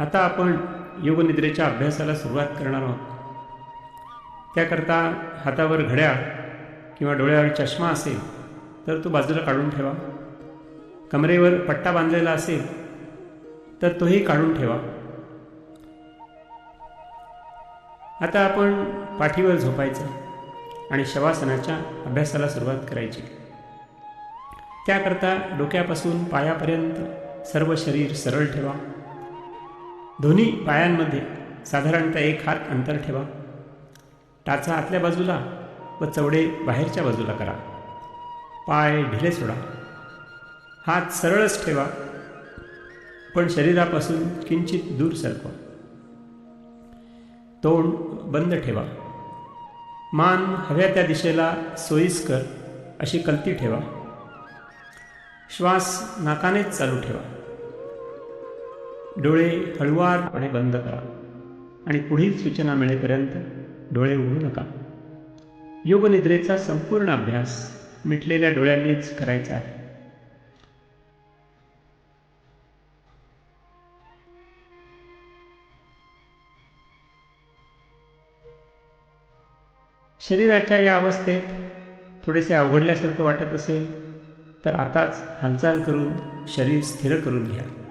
आता आपण योगनिद्रेच्या अभ्यासाला सुरुवात करणार आहोत. त्याकरता हातावर घड्या किंवा डोळ्यावर चष्मा असेल तर तो बाजूला काढून ठेवा. कमरेवर पट्टा बांधलेला असेल तर तोही काढून ठेवा. आता आपण पाठीवर झोपायचं आणि शवासनाच्या अभ्यासाला सुरुवात करायची. त्याकरता डोक्यापासून पायापर्यंत सर्व शरीर सरळ ठेवा. दोन्ही पायांमध्ये साधारणतः एक हात अंतर ठेवा. टाचा आतल्या बाजूला व चवडे बाहेरच्या बाजूला करा. पाय ढिले सोडा. हात सरळच ठेवा पण शरीरापासून किंचित दूर सरकवा. तोंड बंद ठेवा. मान हव्या त्या दिशेला सोयीस्कर अशी कलती ठेवा. श्वास नाकानेच चालू ठेवा. डोळे हळुवारपणे बंद करा. आणि पुढील सूचना मिळेपर्यंत डोळे उघडू नका. योगनिद्रेचा संपूर्ण अभ्यास मिटलेल्या डोळ्यांनीच करायचा आहे. शरीराच्या या अवस्थेत थोडेसे अवघडल्यासारखं वाटत असेल तर आताच हालचाल करून शरीर स्थिर करून घ्या.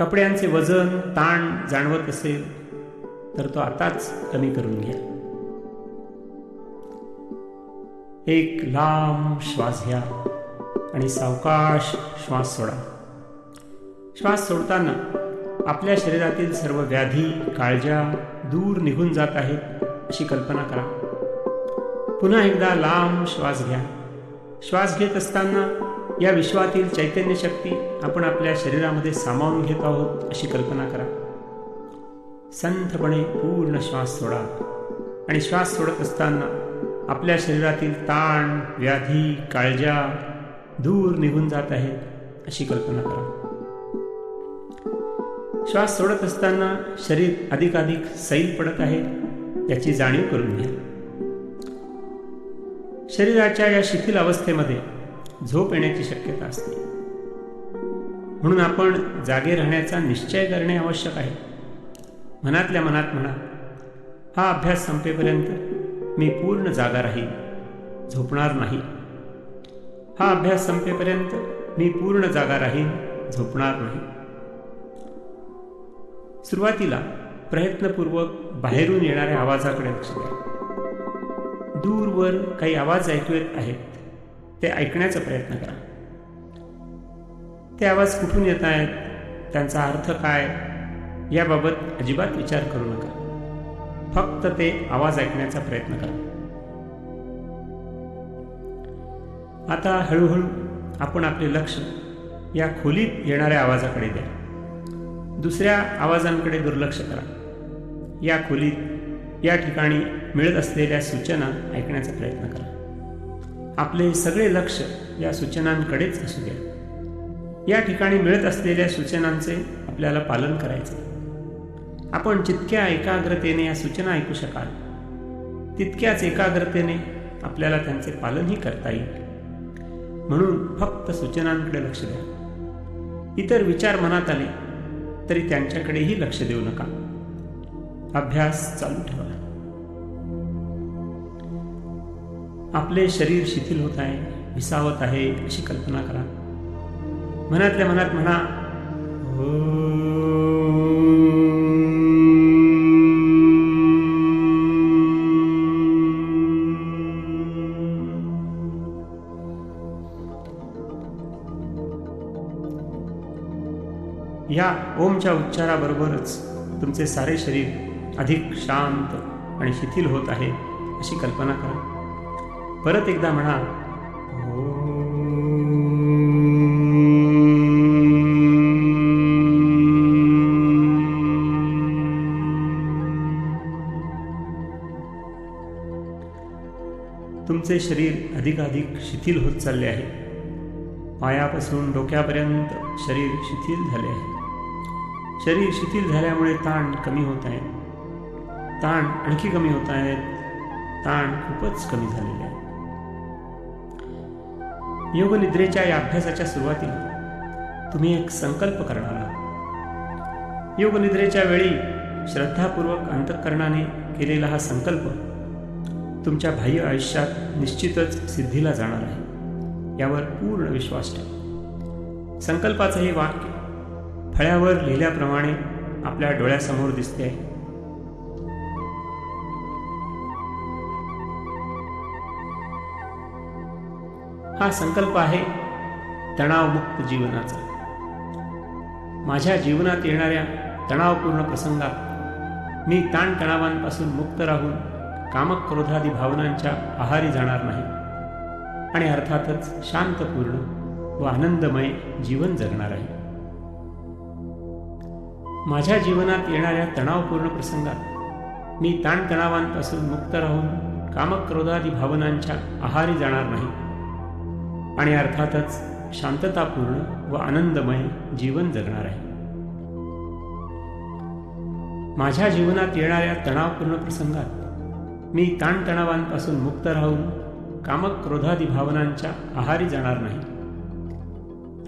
कपड्यांचे वजन ताण जाणवत असेल तर तो आताच कमी करून घ्या. एक लांब श्वास घ्या आणि सावकाश श्वास सोडा. श्वास सोडताना आपल्या शरीरातील सर्व व्याधी काळजा दूर निघून जात आहेत अशी कल्पना करा. पुन्हा एकदा लांब श्वास घ्या. श्वास घेत असताना या विश्वातील चैतन्य शक्ती आपण आपल्या शरीरामध्ये सामावून घेत आहोत अशी कल्पना करा. संथपणे पूर्ण श्वास सोडा आणि श्वास सोडत असताना आपल्या शरीरातील ताण व्याधी काळजा दूर निघून जात आहेत अशी कल्पना करा. श्वास सोडत असताना शरीर अधिकाधिक सैल पडत आहे याची जाणीव करून घ्या. शरीराच्या या शिथिल अवस्थेमध्ये झोप येण्याची शक्यता असते. म्हणून आपण जागे राहण्याचा निश्चय करणे आवश्यक आहे. मनातल्या मनात म्हणा हा अभ्यास संपेपर्यंत मी पूर्ण जागा राहील झोपणार नाही. हा अभ्यास संपेपर्यंत मी पूर्ण जागा राहीन झोपणार नाही. सुरुवातीला प्रयत्नपूर्वक बाहेरून येणाऱ्या आवाजाकडे लक्ष द्या. दूरवर काही आवाज ऐकू येत आहेत. ते ऐकण्याचा प्रयत्न करा. ते आवाज कुठून येत आहेत? त्यांचा अर्थ काय? याबाबत अजिबात विचार करू नका. फक्त ते आवाज ऐकण्याचा प्रयत्न करा. आता हळूहळू आपण आपले लक्ष या खोलीत येणाऱ्या आवाजाकडे द्या. दुसऱ्या आवाजांकडे दुर्लक्ष करा. या खोलीत या ठिकाणी मिळत असलेल्या सूचना ऐकण्याचा प्रयत्न करा. आपले सगळे लक्ष या सूचनांकडेच असू द्या. या ठिकाणी मिळत असलेल्या सूचनांचे आपल्याला पालन करायचे. आपण जितक्या एकाग्रतेने या सूचना ऐकू शकाल तितक्याच एकाग्रतेने आपल्याला त्यांचे पालनही करता येईल. म्हणून फक्त सूचनांकडे लक्ष द्या. इतर विचार मनात आले तरी त्यांच्याकडेही लक्ष देऊ नका. अभ्यास चालू ठेवा. आपले शरीर शिथिल होत आहे विसावत आहे अशी कल्पना करा. मनातल्या मनात म्हणा हो. या ओमच्या उच्चाराबरोबरच तुमचे सारे शरीर अधिक शांत आणि शिथिल होत आहे अशी कल्पना करा. परत एकदा म्हणा. तुमचे शरीर अधिकाधिक शिथिल होत चालले आहे. पायापासून डोक्यापर्यंत शरीर शिथिल झाले आहे. शरीर शिथिल झाल्यामुळे ताण कमी होत आहे. ताण आणखी कमी होत आहेत. ताण खूपच कमी झालेले आहे योगनिद्रेच्या या अभ्यासाच्या सुरुवातीला तुम्ही एक संकल्प करणार आहात. योगनिद्रेच्या वेळी श्रद्धापूर्वक अंतःकरणाने केलेला हा संकल्प तुमच्या बाह्य आयुष्यात निश्चितच सिद्धीला जाणार आहे. यावर पूर्ण विश्वास ठेवा. संकल्पाचं हे वाक्य फळ्यावर लिहिल्याप्रमाणे आपल्या डोळ्यासमोर दिसते आहे. हा संकल्प आहे तणावमुक्त जीवनाचा. माझ्या जीवनात येणाऱ्या तणावपूर्ण प्रसंगात मी ताणतणावांपासून मुक्त राहून कामक क्रोधादी भावनांच्या आहारी जाणार नाही आणि अर्थातच शांतपूर्ण व आनंदमय जीवन जगणार आहे. माझ्या जीवनात येणाऱ्या तणावपूर्ण प्रसंगात मी ताणतणावांपासून मुक्त राहून कामक क्रोधादी भावनांच्या आहारी जाणार नाही. आणि अर्थातच शांततापूर्ण व आनंदमय जीवन जगणार आहे. माझ्या जीवनात येणाऱ्या तणावपूर्ण प्रसंगात मी ताणतणावांपासून मुक्त राहून कामक क्रोधादी भावनांच्या आहारी जाणार नाही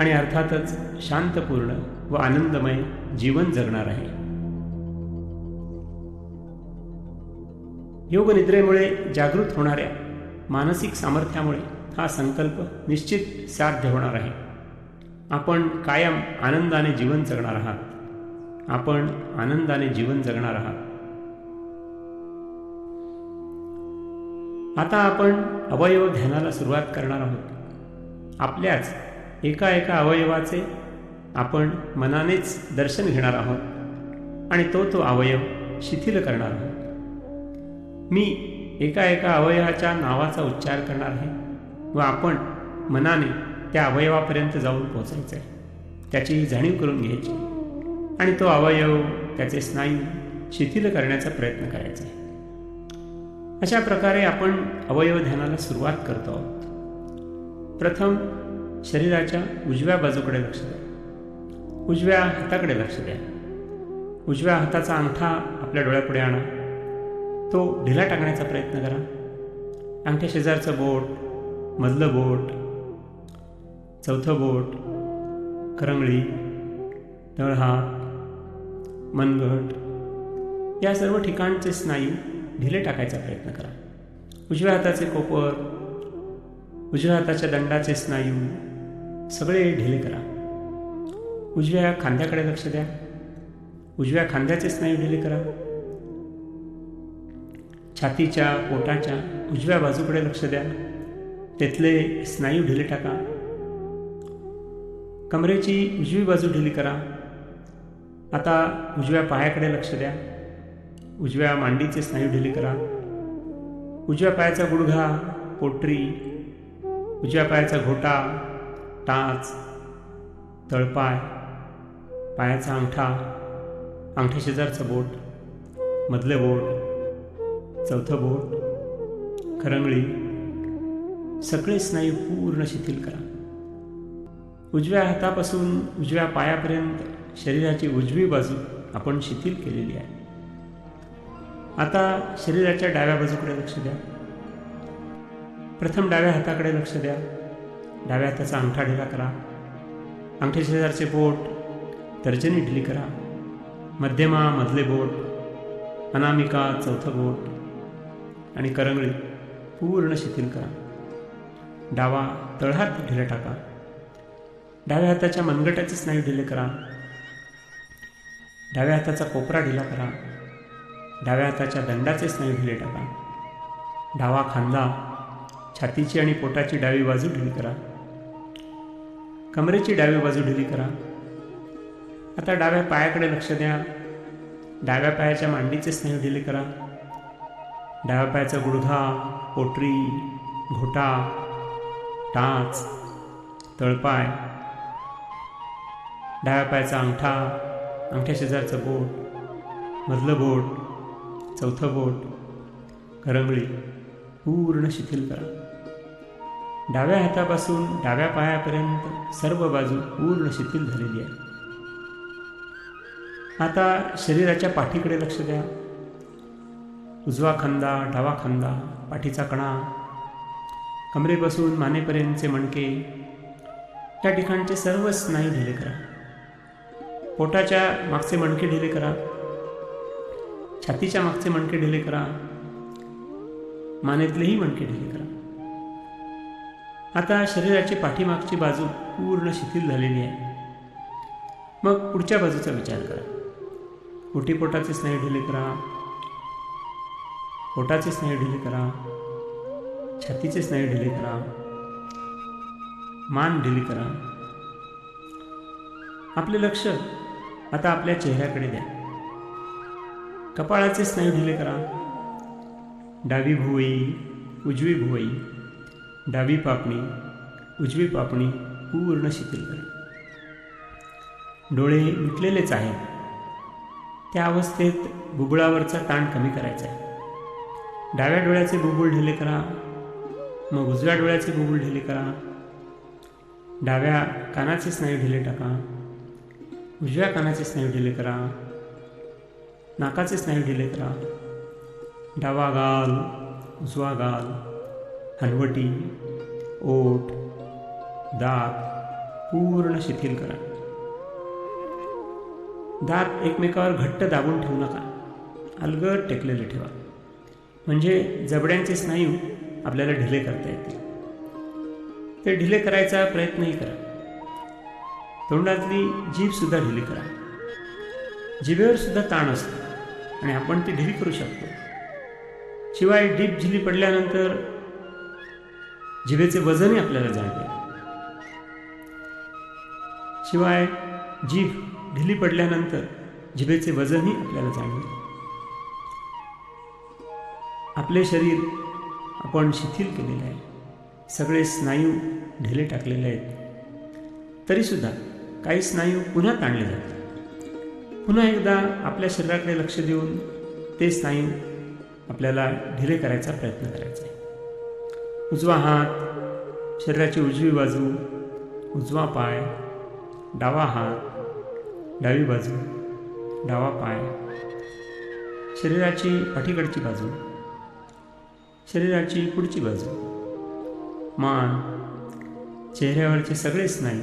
आणि अर्थातच शांतपूर्ण व आनंदमय जीवन जगणार आहे. योगनिद्रेमुळे जागृत होणाऱ्या मानसिक सामर्थ्यामुळे हा संकल्प निश्चित साध्य होणार आहे. आपण कायम आनंदाने जीवन जगणार आहात. आपण आनंदाने जीवन जगणार आहात. आता आपण अवयव ध्यानाला सुरुवात करणार आहोत. आपल्याच एका एका अवयवाचे आपण मनानेच दर्शन घेणार आहोत आणि तो तो अवयव शिथिल करणार आहोत. मी एका एका अवयवाच्या नावाचा उच्चार करणार आहे. व आपण मनाने त्या अवयवापर्यंत जाऊन पोचायचं आहे त्याची जाणीव करून घ्यायची. आणि तो अवयव त्याचे स्नायू शिथिल करण्याचा प्रयत्न करायचा. आहे अशा प्रकारे आपण अवयव ध्यानाला सुरुवात करतो आहोत. प्रथम शरीराच्या उजव्या बाजूकडे लक्ष द्या. उजव्या हाताकडे लक्ष द्या. उजव्या हाताचा अंगठा आपल्या डोळ्यापुढे आणा. तो ढिला टाकण्याचा प्रयत्न करा. अंगठ्या शेजारचं बोट मधलं बोट चौथं बोट करंगळी तळहात मनगट या सर्व ठिकाणचे स्नायू ढिले टाकायचा प्रयत्न करा. उजव्या हाताचे कोपर उजव्या हाताच्या दंडाचे स्नायू सगळे ढिले करा. उजव्या खांद्याकडे लक्ष द्या. उजव्या खांद्याचे स्नायू ढिले करा. छातीच्या पोटाच्या उजव्या बाजूकडे लक्ष द्या. तेथले स्नायू ढिले टाका. कमरेची उजवी बाजू ढिली करा. आता उजव्या पायाकडे लक्ष द्या. उजव्या मांडीचे स्नायू ढिले करा. उजव्या पायाचा गुडघा पोटरी उजव्या पायाचा घोटा टाच तळपाय पायाचा अंगठा अंगठ्या शेजारचं बोट मधले बोट चौथं बोट खरंगळी सगळे स्नायू पूर्ण शिथिल करा. उजव्या हातापासून उजव्या पायापर्यंत शरीराची उजवी बाजू आपण शिथिल केलेली आहे. आता शरीराच्या डाव्या बाजूकडे लक्ष द्या. प्रथम डाव्या हाताकडे लक्ष द्या. डाव्या हाताचा अंगठा ढिला करा. अंगठे शेजारचे बोट तर्जनी ढिली करा. मध्यमा मधले बोट अनामिका चौथं बोट आणि करंगळी पूर्ण शिथिल करा. डावा तळहात ढिला टाका. डाव्या हाताच्या मनगटाचे स्नायू ढिले करा. डाव्या हाताचा कोपरा ढिला करा. डाव्या हाताच्या दंडाचे स्नायू ढिले टाका. डावा खांदा छातीची आणि पोटाची डावी बाजू ढिली करा. कमरेची डावी बाजू ढिली करा. आता डाव्या पायाकडे लक्ष द्या. डाव्या पायाच्या मांडीचे स्नायू ढिले करा. डाव्या पायाचा गुडघा पोटरी घोटा टाच तळपाय डाव्या पायाचा अंगठा अंगठ्या शेजारचं बोट मधलं बोट चौथं बोट करंगळी पूर्ण शिथिल करा. डाव्या हातापासून डाव्या पायापर्यंत सर्व बाजू पूर्ण शिथिल झालेली आहे. आता शरीराच्या पाठीकडे लक्ष द्या. उजवा खांदा डावा खांदा पाठीचा कणा कमरेपासून मानेपर्यंतचे मणके. त्या ठिकाणचे सर्व स्नायू ढिले करा. पोटाच्या मागचे मणके ढिले करा. छातीच्या मागचे मणके ढिले करा. मानेतलेही मणके ढिले करा. आता शरीराची पाठीमागची बाजू पूर्ण शिथिल झालेली आहे. मग पुढच्या बाजूचा विचार करा. पोटाचे स्नायू ढिले करा. पोटाचे स्नायू ढिले करा. छातीचे स्नायू ढिले करा. मान ढिली करा. आपले लक्ष आता आपल्या चेहऱ्याकडे द्या. कपाळाचे स्नायू ढिले करा. डावी भुवई उजवी भुवई. डावी पापणी उजवी पापणी पूर्ण शिथिल करा. डोळे मिटलेलेच आहेत. त्या अवस्थेत बुबुळावरचा ताण कमी करायचा आहे. डाव्या डोळ्याचे बुबुळ ढिले करा. मग उजव्या डोळ्याचे बुबुळ ढिले करा. डाव्या कानाचे स्नायू ढिले टाका. उजव्या कानाचे स्नायू ढिले करा. नाकाचे स्नायू ढिले करा. डावा गाल उजवा गाल हलवटी ओठ दात पूर्ण शिथिल करा. दात एकमेकावर घट्ट दाबून ठेवू नका. अलगद टेकलेले ठेवा. म्हणजे जबड्यांचे स्नायू आपल्याला ढिले करता येतील. ते ढिले करायचा प्रयत्नही करा. तोंडातली जीभ सुद्धा ढिली करा. जिभेवर सुद्धा ताण असतो आणि आपण ती ढिली करू शकतो. शिवाय डीप झिली पडल्यानंतर जिभेचे वजनही आपल्याला जाणवेल. शिवाय जीभ ढिली पडल्यानंतर जिभेचे वजनही आपल्याला जाणवेल. आपले शरीर आपण शिथिल केलेलं आहे सगळे स्नायू ढिले टाकलेले आहेत. तरीसुद्धा काही स्नायू पुन्हा ताणले जातात. पुन्हा एकदा आपल्या शरीराकडे लक्ष देऊन ते स्नायू आपल्याला ढिले करायचा प्रयत्न करायचा. आहे उजवा हात शरीराची उजवी बाजू उजवा पाय डावा हात डावी बाजू डावा पाय शरीराची पाठीकडची बाजू शरीराची पुढची बाजू. मान चेहऱ्यावरचे सगळे स्नायू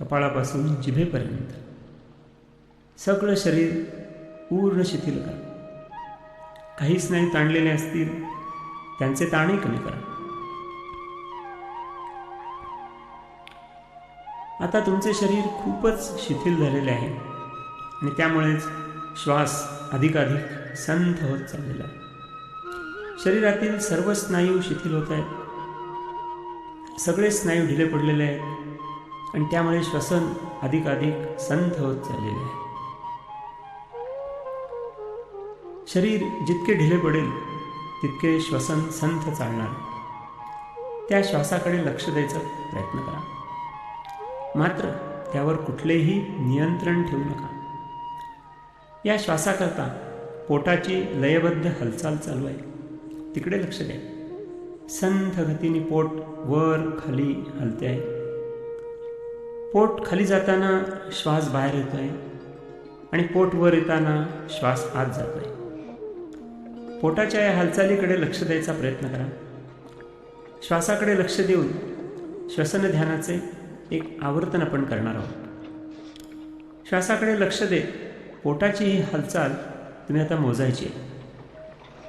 कपाळापासून जिभेपर्यंत. सगळं शरीर पूर्ण शिथिल करा. काही स्नायू ताणलेले असतील त्यांचे ताणही कमी करा. आता तुमचे शरीर खूपच शिथिल झालेले आहे आणि त्यामुळेच श्वास अधिकाधिक संथ होत चाललेला आहे. शरीरातील सर्व स्नायू शिथिल होत आहेत. सगळे स्नायू ढिले पडलेले आहेत. आणि त्यामुळे श्वसन अधिकाधिक संथ होत चाललेले आहे. शरीर जितके ढिले पडेल तितके श्वसन संथ चालणार. त्या श्वासाकडे लक्ष द्यायचा प्रयत्न करा. मात्र त्यावर कुठलेही नियंत्रण ठेवू नका. या श्वासाकरता पोटाची लयबद्ध हालचाल चालू आहे. तिकडे लक्ष द्या. संथ गतीने पोट वर खाली हलते आहे. पोट खाली जाताना श्वास बाहेर येतोय आणि पोट वर येताना श्वास आत जातोय. पोटाच्या या हालचालीकडे लक्ष द्यायचा प्रयत्न करा. श्वासाकडे लक्ष देऊन श्वसन ध्यानाचे एक आवर्तन आपण करणार आहोत. श्वासाकडे लक्ष दे पोटाची ही हालचाल तुम्ही आता मोजायची आहे.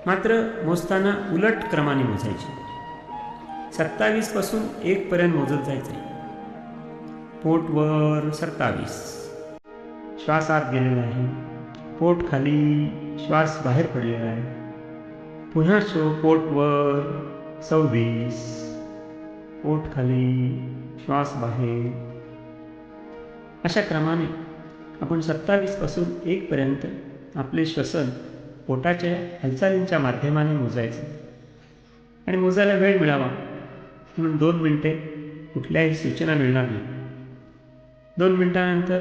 मात्र मोजताना उलट क्रमाने मोजायची. सत्तावीसपासून एकपर्यंत मोजत जायचं. आहे सत्तावीस. श्वास आत गेलेला आहे. पोट खाली श्वास बाहेर पडलेला आहे. पुन्हा शो पोटवर सव्वीस. पोट खाली श्वास बाहेर. अशा क्रमाने आपण सत्तावीसपासून एकपर्यंत आपले श्वसन पोटाच्या हालचालींच्या माध्यमाने मोजायचं. आणि मोजायला वेळ मिळावा म्हणून दोन मिनटे कुठल्याही सूचना मिळणार नाही. दोन मिनटानंतर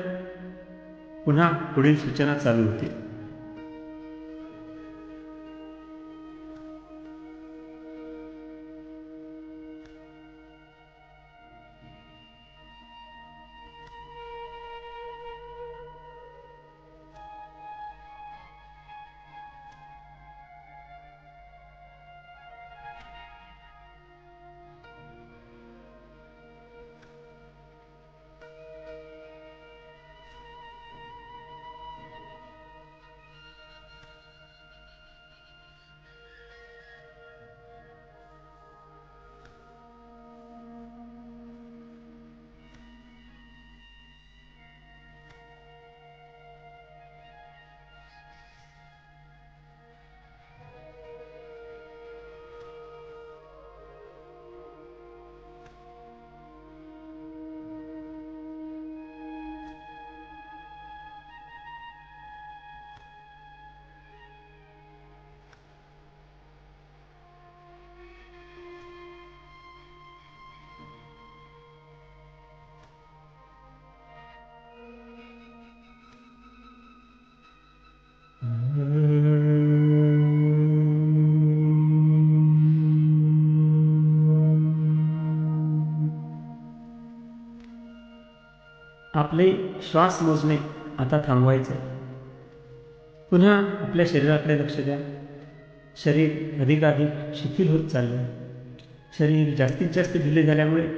पुन्हा पुढील सूचना चालू होतील. आपले श्वास मोजणे आता थांबवायचे आहे. पुन्हा आपल्या शरीराकडे लक्ष द्या. शरीर अधिकाधिक शिथिल होत चाललं शरीर जास्तीत जास्त ढिले झाल्यामुळे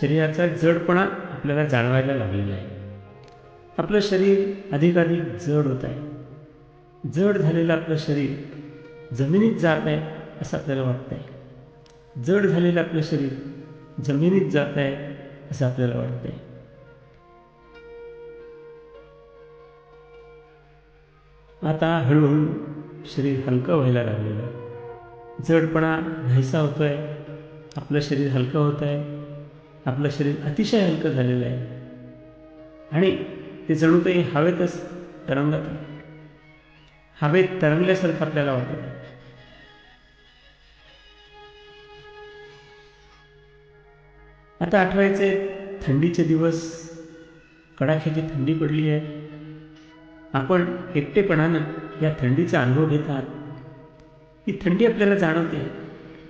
शरीराचा जडपणा आपल्याला जाणवायला लागलेला आहे. आपलं शरीर अधिकाधिक जड होत आहे. जड झालेलं आपलं शरीर जमिनीत जात आहे असं आपल्याला वाटतं आहे जड झालेलं आपलं शरीर जमिनीत जात आहे असं आपल्याला वाटतं आहे आता हळूहळू शरीर हलकं व्हायला लागलेलं आहे. जडपणा नाहीसा होतो आहे आपलं शरीर हलकं होत आहे आपलं शरीर अतिशय हलकं झालेलं आहे. आणि ते जणू काही हवेतच तरंगत आहे. हवेत तरंगल्यासारखं आपल्याला वाटत आहे. आता आठवायचे थंडीचे दिवस. कडाक्याची थंडी पडली आहे. आपण एकटेपणानं या थंडीचा अनुभव घेत आहात. ही थंडी आपल्याला जाणवते.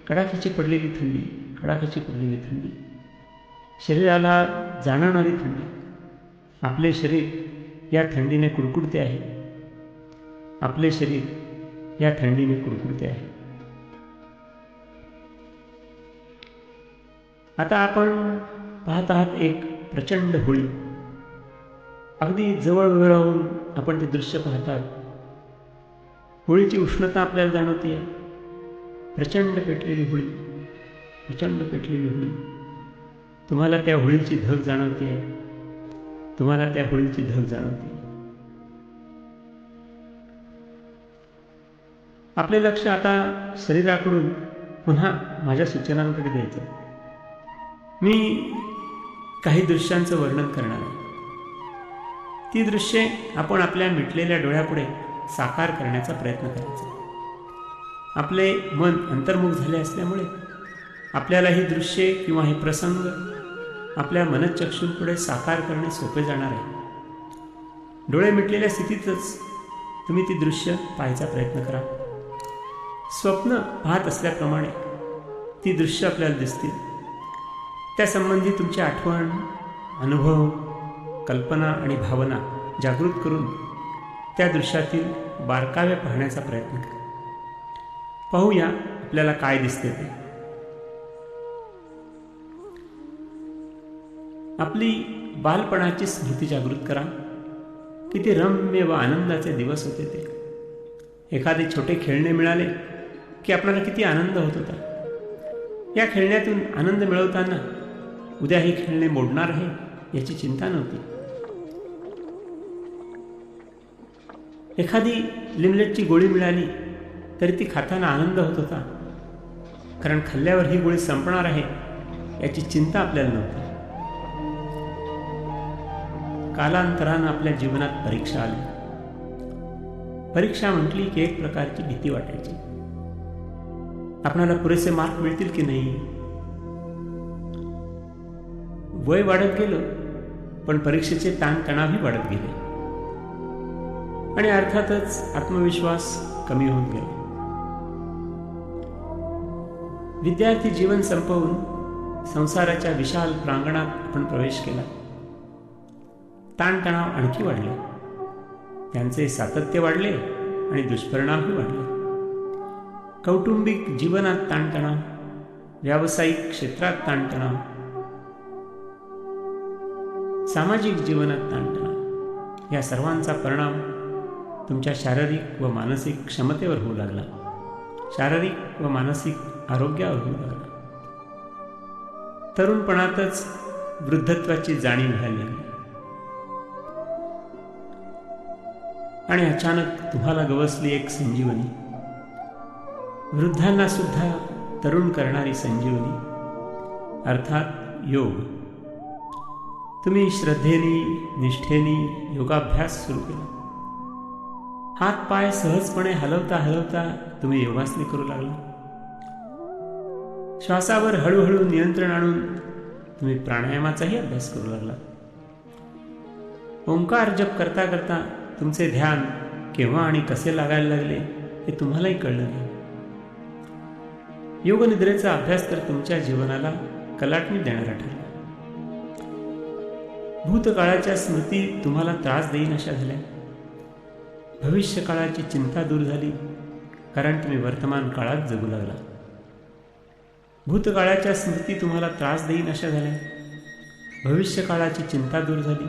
कडाक्याची पडलेली थंडी कडाक्याची पडलेली थंडी. शरीराला जाणवणारी थंडी. आपले शरीर या थंडीने कुडकुडते आहे. आपले शरीर या थंडीने कुडकुडते आहे. आता आपण पाहत आहात एक प्रचंड होळी. अगदी जवळ राहून आपण ते दृश्य पाहतात. होळीची उष्णता आपल्याला जाणवते प्रचंड पेटलेली होळी प्रचंड पेटलेली होळी. तुम्हाला त्या होळीची धग जाणवते आहे तुम्हाला त्या होळीची धग जाणवते आपले लक्ष आता शरीराकडून पुन्हा माझ्या सूचनांकडे द्यायचं. मी काही दृश्यांचं वर्णन करणार आहे. ती दृश्ये आपण आपल्या मिटलेल्या डोळ्यापुढे साकार करण्याचा प्रयत्न करायचा. आपले मन अंतर्मुख झाले असल्यामुळे आपल्याला ही दृश्ये किंवा हे प्रसंग आपल्या मनचक्षूंपुढे साकार करणे सोपे जाणार आहे. डोळे मिटलेल्या स्थितीतच तुम्ही ती दृश्य पाहायचा प्रयत्न करा. स्वप्न पाहत असल्याप्रमाणे ती दृश्य आपल्याला दिसतील. त्यासंबंधी तुमची आठवण अनुभव कल्पना आणि भावना जागृत करून त्या दृश्यातील बारकाव्या पाहण्याचा प्रयत्न करा. पाहूया आपल्याला काय दिसते ते. आपली बालपणाची स्मृती जागृत करा. किती रम्य व आनंदाचे दिवस होते ते. एखादे छोटे खेळणे मिळाले की आपल्याला किती आनंद होत होता. या खेळण्यातून आनंद मिळवताना उद्या हे खेळणे मोडणार आहे याची चिंता नव्हती. एखादी लिमलेटची गोळी मिळाली तरी ती खाताना आनंद होत होता. कारण खाल्ल्यावर ही गोळी संपणार आहे याची चिंता आपल्याला नव्हती. कालांतरानं आपल्या जीवनात परीक्षा आली. परीक्षा म्हटली की एक प्रकारची भीती वाटायची. आपणाला पुरेसे मार्क मिळतील की नाही? वय वाढत गेलं पण परीक्षेचे ताणतणावही वाढत गेले. आणि अर्थातच आत्मविश्वास कमी होत गेला. विद्यार्थी जीवन संपवून संसाराच्या विशाल प्रांगणात आपण प्रवेश केला. ताणतणाव आणखी वाढले. त्यांचे सातत्य वाढले आणि दुष्परिणामही वाढले. कौटुंबिक जीवनात ताणतणाव व्यावसायिक क्षेत्रात ताणतणाव सामाजिक जीवनात ताणतणाव या सर्वांचा परिणाम तुमच्या शारीरिक व मानसिक क्षमतेवर होऊ लागला. शारीरिक व मानसिक आरोग्यावर होऊ लागला. तरुणपणातच वृद्धत्वाची जाणीव व्हायला लागली. आणि अचानक तुम्हाला गवसली एक संजीवनी. वृद्धांना सुद्धा तरुण करणारी संजीवनी. अर्थात योग. तुम्ही श्रद्धेनी निष्ठेनी योगाभ्यास सुरू केला. हात पाय सहजपणे हलवता हलवता तुम्ही योगासने करू लागला. श्वासावर हळूहळू नियंत्रण आणून तुम्ही प्राणायामाचाही अभ्यास करू लागला. ओंकार जप करता करता तुमचे ध्यान केव्हा आणि कसे लागायला लागले हे तुम्हालाही कळलं नाही. योगनिद्रेचा अभ्यास तर तुमच्या जीवनाला कलाटणी देणारा ठरला. भूतकाळाच्या स्मृती तुम्हाला त्रास देईन अशा झाल्या. भविष्यकाळाची चिंता दूर झाली कारण तुम्ही वर्तमान काळात जगू लागला. भूतकाळाच्या स्मृती तुम्हाला त्रास देईन अशा झाल्या. भविष्यकाळाची चिंता दूर झाली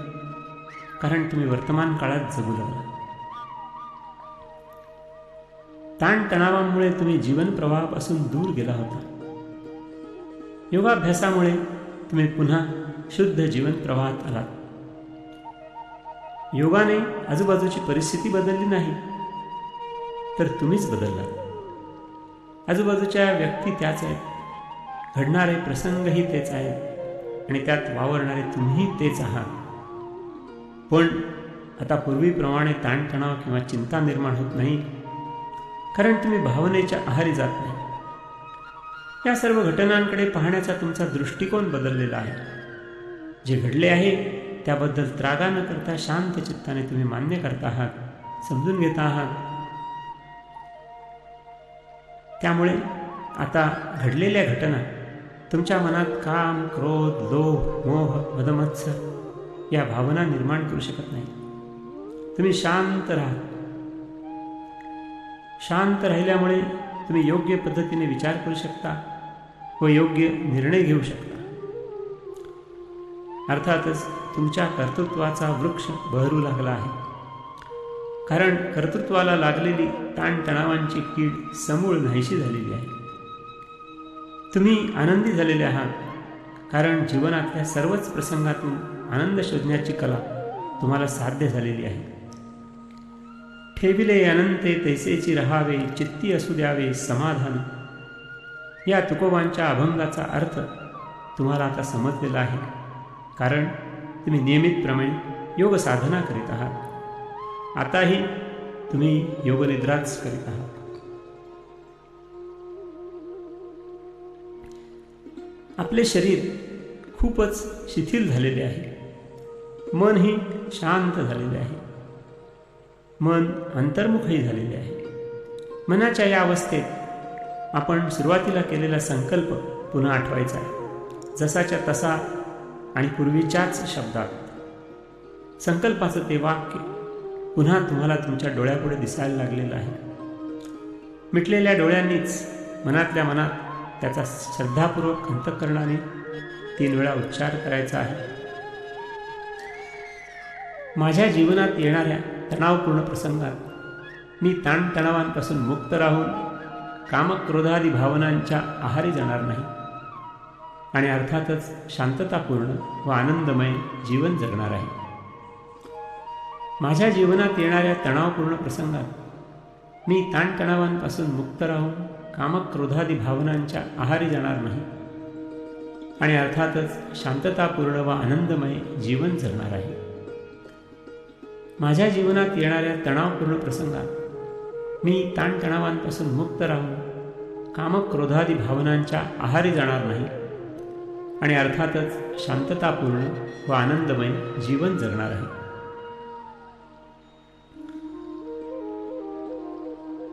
कारण तुम्ही वर्तमान काळात जगू लागला. ताणतणावामुळे तुम्ही जीवन प्रवाहापासून दूर गेला होता. योगाभ्यासामुळे तुम्ही पुन्हा शुद्ध जीवन प्रवाहात आलात. योगाने आजूबाजूची परिस्थिती बदलली नाही. तर तुम्हीच बदलला आजूबाजूच्या व्यक्ती त्याच आहेत. घडणारे प्रसंगही तेच आहेत. आणि त्यात वावरणारे तुम्ही तेच आहात. पण आता पूर्वीप्रमाणे ताणतणाव किंवा चिंता निर्माण होत नाही. कारण तुम्ही भावनेच्या आहारी जात नाही. या सर्व घटनांकडे पाहण्याचा तुमचा दृष्टिकोन बदललेला आहे. जे घडले आहे त्याबद्दल त्रागा न करता शांत चित्ताने तुम्ही मान्य करता आहात समजून घेता आहात त्यामुळे आता घडलेल्या घटना तुमच्या मनात काम क्रोध लोभ मोह मदमत्सर या भावना निर्माण करू शकत नाही. तुम्ही शांत राहा. शांत राहिल्यामुळे तुम्ही योग्य पद्धतीने विचार करू शकता व योग्य निर्णय घेऊ शकता. अर्थातच तुमच्या कर्तृत्वाचा वृक्ष बहरू लागला आहे. कारण कर्तृत्वाला लागलेली ताणतणावांची कीड समूळ नाहीशी झालेली आहे. तुम्ही आनंदी झालेले आहात कारण जीवनातल्या सर्वच प्रसंगातून आनंद शोधण्याची कला तुम्हाला साध्य झालेली आहे. ठेविले अनंते तैसेची रहावे चित्ती असू द्यावे समाधान. या तुकोबांच्या अभंगाचा अर्थ तुम्हाला आता समजलेला आहे. कारण तुम्ही नियमितप्रमाणे योग साधना करीत आहात. आताही तुम्ही योगनिद्राच करीत आहात. आपले शरीर खूपच शिथिल झालेले आहे. मनही शांत झालेले आहे. मन अंतर्मुखही झालेले आहे. मनाच्या या अवस्थेत आपण सुरुवातीला केलेला संकल्प पुन्हा आठवायचा आहे. जसाच्या तसा आणि पूर्वीच्याच शब्दात. संकल्पाचं ते वाक्य पुन्हा तुम्हाला तुमच्या डोळ्यापुढे दिसायला लागलेलं आहे. मिटलेल्या डोळ्यांनीच मनातल्या मनात त्याचा श्रद्धापूर्वक अंतकरणाने तीन वेळा उच्चार करायचा आहे. माझ्या जीवनात येणाऱ्या तणावपूर्ण प्रसंगात मी ताणतणावांपासून मुक्त राहून कामक्रोधादी भावनांच्या आहारी जाणार नाही. आणि अर्थातच शांततापूर्ण व आनंदमय जीवन जगणार आहे. माझ्या जीवनात येणाऱ्या तणावपूर्ण प्रसंगात मी ताणतणावांपासून मुक्त राहून कामक्रोधादी भावनांच्या आहारी जाणार नाही आणि अर्थातच शांततापूर्ण व आनंदमय जीवन जगणार आहे. माझ्या जीवनात येणाऱ्या तणावपूर्ण प्रसंगात मी ताणतणावांपासून मुक्त राहून कामक्रोधादी भावनांच्या आहारी जाणार नाही. आणि अर्थातच शांततापूर्ण व आनंदमय जीवन जगणार आहे.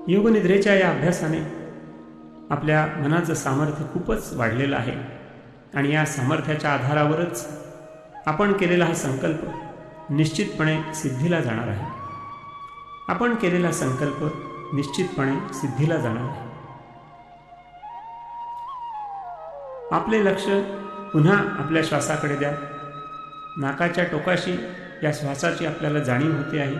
योगनिद्रेच्या या अभ्यासाने आपल्या मनाचं सामर्थ्य खूपच वाढलेलं आहे आणि या सामर्थ्याच्या आधारावरच आपण केलेला हा संकल्प निश्चितपणे सिद्धीला जाणार आहे. आपण केलेला संकल्प निश्चितपणे सिद्धीला जाणार आहे. आपले लक्ष पुन्हा आपल्या श्वासाकडे द्या. नाकाच्या टोकाशी या श्वासाची आपल्याला जाणीव होते आहे.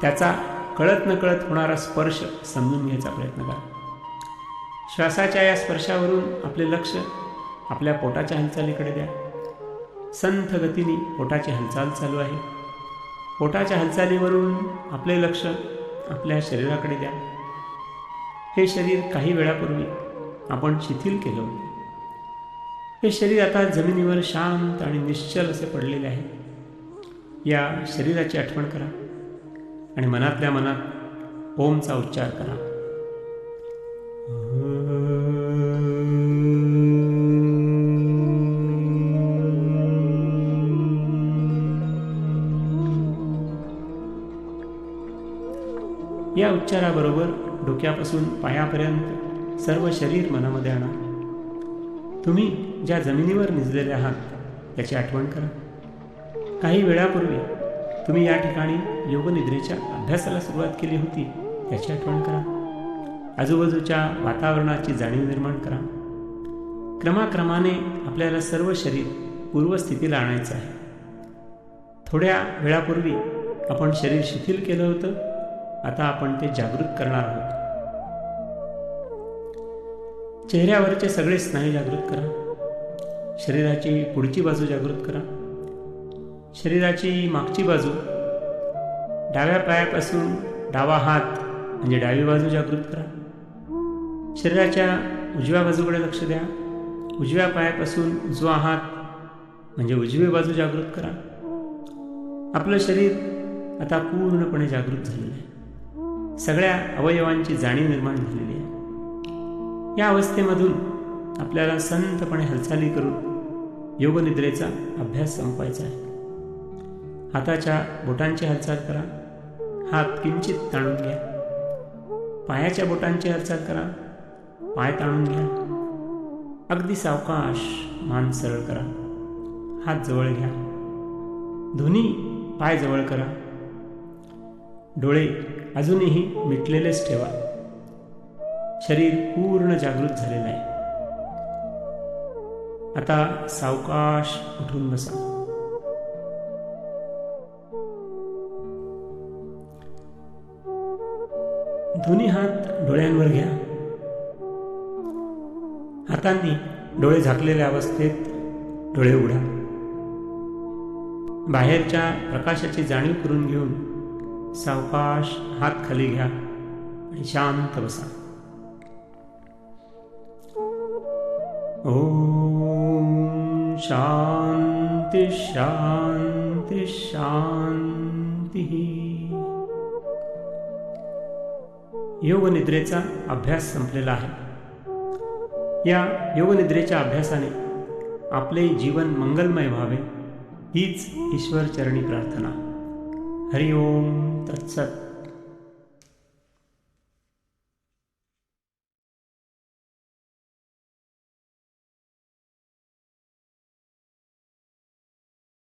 त्याचा कळत नकळत होणारा स्पर्श समजून घ्यायचा प्रयत्न करा. श्वासाच्या या स्पर्शावरून आपले लक्ष आपल्या पोटाच्या हालचालीकडे द्या. संथ गतीने पोटाची हालचाल चालू आहे. पोटाच्या हालचालीवरून आपले लक्ष आपल्या शरीराकडे द्या. हे शरीर काही वेळापूर्वी आपण शिथिल केलं होतं. हे शरीर आता जमिनीवर शांत आणि निश्चल असे पडलेले आहे. या शरीराची आठवण करा आणि मनातल्या मनात ओमचा उच्चार करा. या उच्चाराबरोबर डोक्यापासून पायापर्यंत सर्व शरीर मनामध्ये आणा. तुम्ही ज्या जमिनीवर निजलेले आहात याची आठवण करा. काही वेळापूर्वी तुम्ही या ठिकाणी योगनिद्रेच्या अभ्यासाला सुरुवात केली होती याची आठवण करा. आजूबाजूच्या वातावरणाची जाणीव निर्माण करा. क्रमाक्रमाने आपल्याला सर्व शरीर पूर्वस्थितीला आणायचं आहे. थोड्या वेळापूर्वी आपण शरीर शिथिल केलं होतं आता आपण ते जागृत करणार आहोत. चेहऱ्यावरचे सगळे स्नायू जागृत करा. शरीराची पुढची बाजू जागृत करा. शरीराची मागची बाजू डाव्या पायापासून डावा हात म्हणजे डावी बाजू जागृत करा. शरीराच्या उजव्या बाजूकडे लक्ष द्या. उजव्या पायापासून उजवा हात म्हणजे उजवी बाजू जागृत करा. आपलं शरीर आता पूर्णपणे जागृत झालेलं आहे. सगळ्या अवयवांची जाणीव निर्माण झालेली आहे. या अवस्थेमधून आपल्याला संतपणे हालचाली करून योगनिद्रेचा अभ्यास संपवायचा आहे. हाताच्या बोटांची हालचाल करा. हात किंचित ताणून घ्या. पायाच्या बोटांची हालचाल करा. पाय ताणून घ्या. अगदी सावकाश मान सरळ करा. हात जवळ घ्या. दोन्ही पाय जवळ करा. डोळे अजूनही मिटलेलेच ठेवा. शरीर पूर्ण जागृत झालेलं आहे. आता सावकाश उठून बसा. दोन्ही हात डोळ्यांवर घ्या. हातांनी डोळे झाकलेल्या अवस्थेत डोळे उघडा. बाहेरच्या प्रकाशाची जाणीव करून घेऊन सावकाश हात खाली घ्या आणि शांत बसा. ओम शांती शांती शांती योगनिद्रेचा अभ्यास संपलेला आहे. या योगनिद्रेच्या अभ्यासाने आपले जीवन मंगलमय व्हावे हीच ईश्वर चरणी प्रार्थना. हरिओम तत्सत.